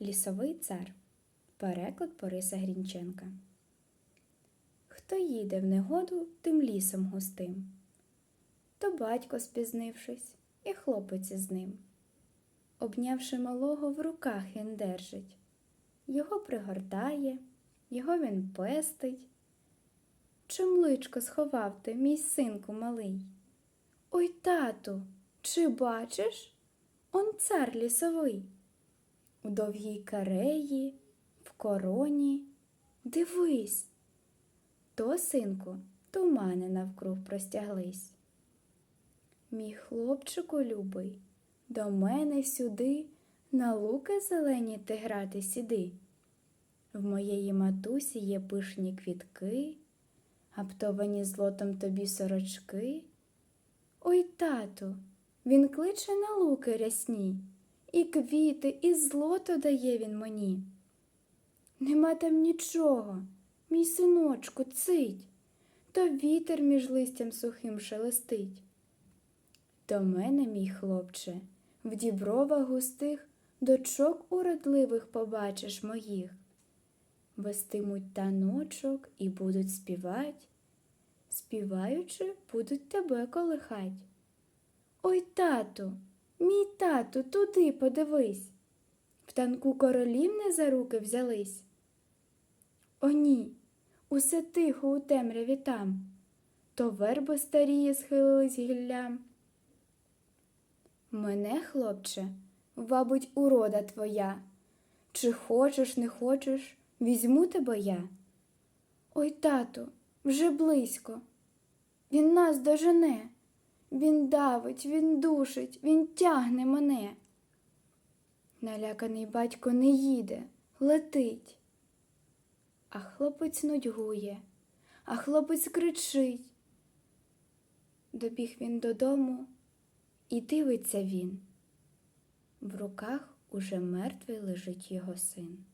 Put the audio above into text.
Лісовий цар. Переклад Бориса Грінченка. Хто їде в негоду тим лісом густим? То батько спізнившись, і хлопець із ним. Обнявши малого, в руках він держить. Його пригортає, його він пестить. Чим личко сховав ти, мій синку малий? Ой, тату, чи бачиш? Он цар лісовий. У довгій кареї, в короні. Дивись. То, синку, тумани навкруг простяглись. Мій хлопчику любий, до мене сюди на луки зелені ти грати сіди. В моєї матусі є пишні квітки, гаптовані злотом тобі сорочки. Ой, тату, він кличе на луки рясні, і квіти, і злото дає він мені. Нема там нічого, мій синочку, цить, то вітер між листям сухим шелестить. До мене, мій хлопче, в дібровах густих дочок уродливих побачиш моїх. Вестимуть таночок і будуть співать, співаючи, будуть тебе колихать. Ой, тату, мій тату, туди подивись. В танку королів не за руки взялись. О, ні, усе тихо у темряві там, то верби старії схилились гіллям. Мене, хлопче, вабить, урода твоя. Чи хочеш, не хочеш, візьму тебе я. Ой, тату, вже близько. Він нас дожене. Він давить, він душить, він тягне мене. Наляканий батько не їде, летить. А хлопець нудьгує, а хлопець кричить. Добіг він додому, і дивиться він. В руках уже мертвий лежить його син.